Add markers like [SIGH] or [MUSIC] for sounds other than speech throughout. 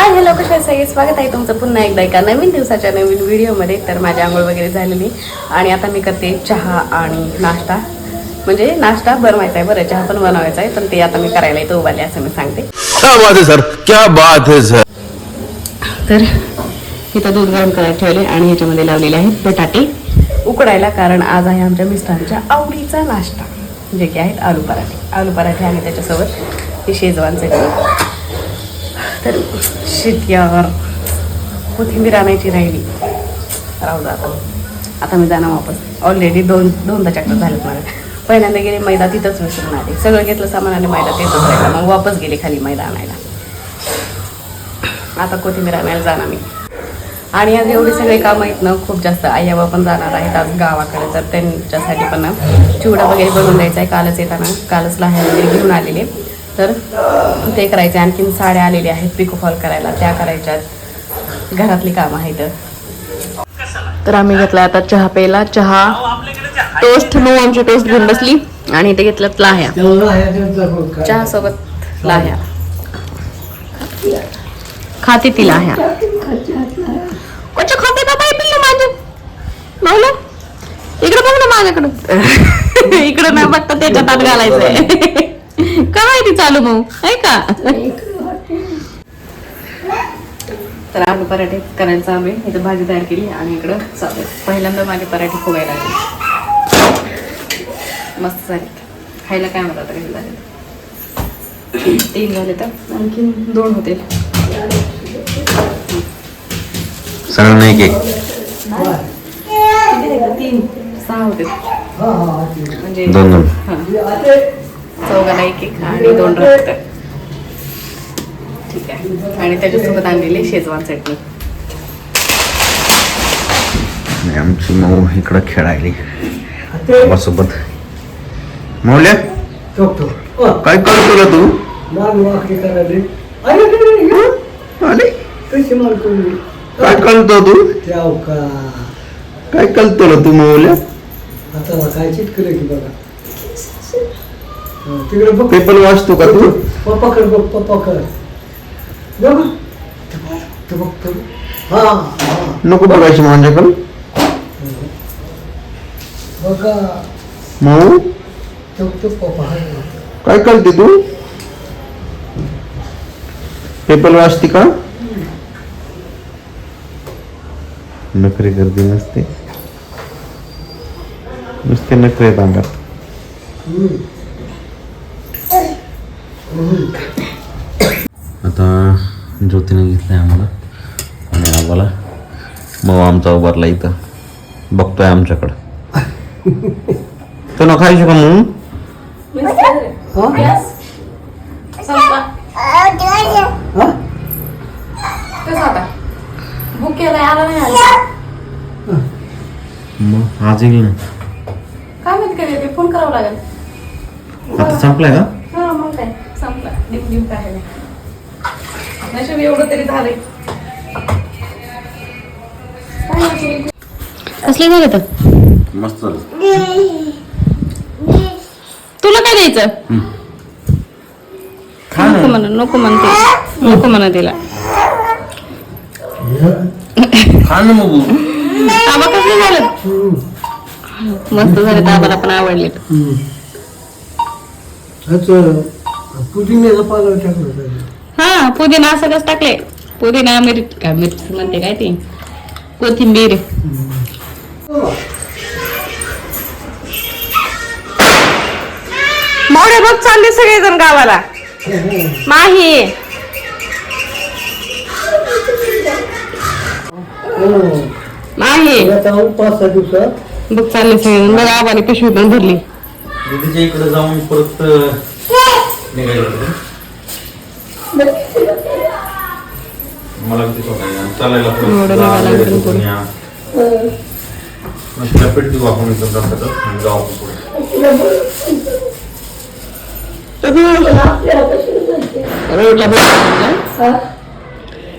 Hi hello कशा सगळे स्वागत आहे तुमचं पुन्हा एकदा एका नवीन दिवसाच्या नवीन व्हिडिओमध्ये तर माझी आंघोळ वगैरे झालेली. आणि आता मी करते चहा आणि नाश्ता. म्हणजे नाश्ता बनवायचा आहे बरं चहा पण बनवायचा आहे पण ते आता मी करायला येतो उभारले असं मी सांगते. क्या बात है सर क्या बात है सर तर इथं दूध गरम करायला ठेवले आणि ह्याच्यामध्ये लावलेले आहेत बटाटे उकडायला कारण आज आहे आमच्या मिस्टरांच्या आवडीचा नाश्ता जे की आहेत आलू पराठे. आलू पराठे आणि त्याच्यासोबत ही शेजवान चटणी तर शेतक्यावर कोथिंबीर आणायची राहिली. राहू द्या आता. आता मी जाणार वापस. ऑलरेडी दोन दोनदा चक्कर झालेत मला पहिल्यांदा गेले मैदा तिथंच विसरून आले सगळं घेतलं सामान आणि मैदा तिथंच राहिला. मग वापस गेले खाली मैदा आणायला. आता कोथिंबीर आणायला जाणार मी. आणि आज एवढे सगळे कामं आहेत ना खूप जास्त. आई बाबा पण जाणार आहेत आज गावाकडे. तर त्यांच्यासाठी पण ना चिवडा वगैरे बनवून द्यायचा आहे. कालच येताना. कालच लहान घेऊन आलेले तर ते करायचे. आणखीन साड्या आलेल्या आहेत पिको फॉल करायला. त्या करायच्यात. घरातली कामं आहेत. तर आम्ही घेतला आता चहा प्यायला. चहा टोस्ट नऊ आमची टोस्ट घेऊन बसली. आणि इथे घेतलं लाह्या. चहा सोबत लाह्या. खाते ती लाह्या. खाते का बाई पिल्लू माझं? मावलं इकडे बघ ना माझ्याकडं. [LAUGHS] इकडं नाही बघता त्याच्यात घालायचंय. का माहिती चालू मग? आहे का? तर आलू पराठे करायला चालू आहे इथं भाजी तयार केली आणि इकडं चालू. पहिल्यांदा माझे पराठे फुगायला लागले मस्त झाले. खायला काय म्हणतात आता काही झाले तीन झाले तर? आणखीन दोन होते सगळं नाही झाले? तीन. सहा होते म्हणजे दोन दोन. हा. चौघाला एक एक आणि दोन रक्त. ठीक आहे. आणि त्याच्यासोबत आणलेली शेजवान चटणी. आमची माऊ इकडं खेळायली. सोबत माऊल्या काय करतो रे तू? काय करतो तू? काय करतो रे तू माऊल्या? काय चिटकलं की बघा. तिकडे बघ. पेपर वाचतो का तू? पप्पा कर बघ पप्पा कर बघ. ते बघ ते बघ. हा हा. नको बघायची माझ्याकडं. बघा. माऊ? तो तो पप्पा काय करते तू? पेपर वाचते का? नखरे गर्दी नसते. नुसते नखरे आहेत अंगात. आता ज्योतीने घेतलंय आम्हाला आणि आम्हाला मग आमचा उभारला इथं. बघतोय आमच्याकडं. तो न खायचं का हा? मग आज येईल ना. काय माहिती काय ते फोन करावं लागेल. आता संपलाय का? हा मग काय? संपला. देऊ देऊ काय नाही नशीब एवढं तरी झालंय. कसले झाले तर? मस्त झालं. तुला काय द्यायचं? नको म्हणा नको म्हणते नको म्हणा तिला. आबा कसले झालं? मस्त झाले तर आबाला पण आवडले. पुदिन्याचं टाकलं. हा पुदिना सगळंच टाकले पुदिना मिरची काय मिरची म्हणते काय ती? कोथिंबीर. मोडे बघ चालले सगळेजण गावाला. माही. माही. आता जाऊन पाच सहा दिवसात बघ चालले सगळेजण. बघ आबाने पिशवी पण भरली. दीदीच्या इकडे जाऊन परत निघायला होतं. मला किती सोडायला आणि चालायला परत एवढं जा, निघायला वेळ इकडून लागतो पुढे. या. मग तिला पेट देऊ आपण इकडं रस्त्यात आणि जाऊ आपण पुढे रोडला बोला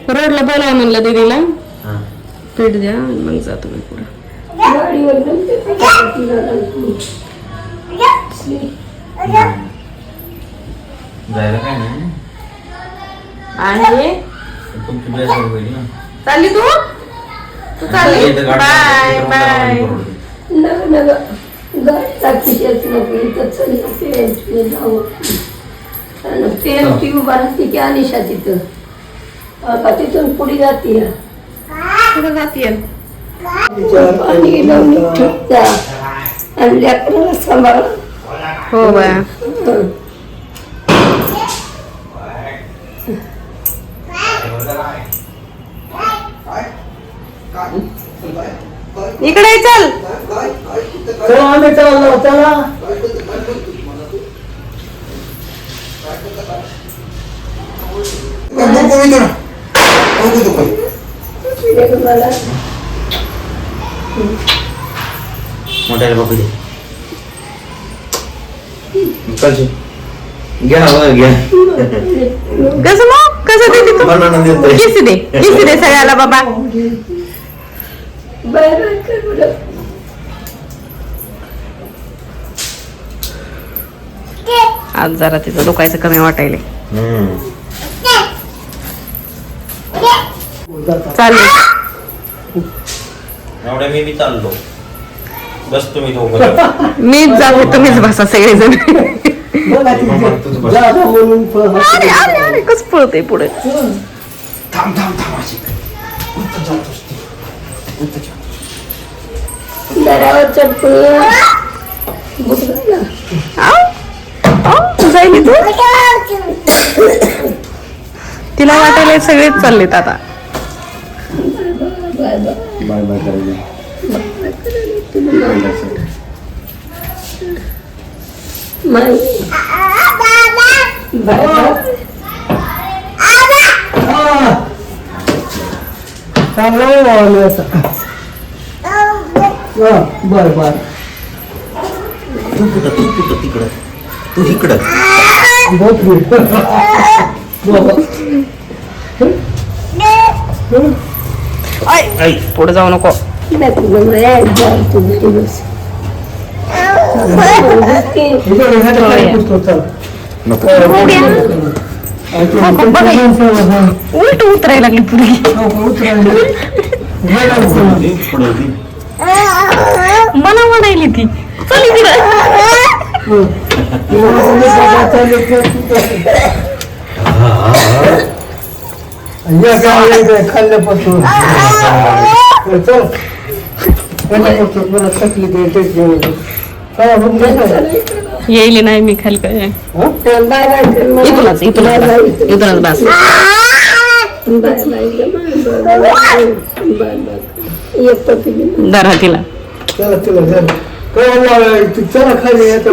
रोडला बोला म्हणलं दीदीला हा. पीठ द्या आणि मग जातो मी पुढे जायला काय नाही. आणि? तुमची बॅग होईल ना. चालली तू? तू चालली. Bye bye. नग नग गाडीचा खिशात नको इथं चल पेन जाऊ. आणि पेन ती उभा राहते की अनिशा तिथं. आता तिथून पुढे जाते कुठं जातीये पाणी लावून ठेवत्या आणि लेकराला सांभाळ. हो बाया. इकडे ये, चल. चला आम्ही चला. मोठ्याला दे. कशी? घ्या कसं मग? कसं दे किसी दे सगळ्याला बाबा? बरं. आज जरा तिचं दुखायचं कमी वाटायले. चालेल मी चाललो. बस तुम्ही मीच जाऊ तुम्हीच बसा अरे अरे कस पळते पुढे? थांब थांब थांब जाईल तू तिला वाटायला सगळेच चाललेत आता. बाय बाय चांगलं असं. बर बर. तू कुठं तू कुठं तिकडं? तू इकडं. बहुत. ऐ पुढे जाऊ नको. नको. आणि ते- उलट उतरायला लागली पुढे. उतरायला. मला म्हणायली ती. चल या खाल्ल्यापासून चल मला येईल नाही मी खाली काय इथूनच इथूनच बस. इथूनच बस. दरा तिला. चला चला चला. काय लावायचं? चला. खाली येतो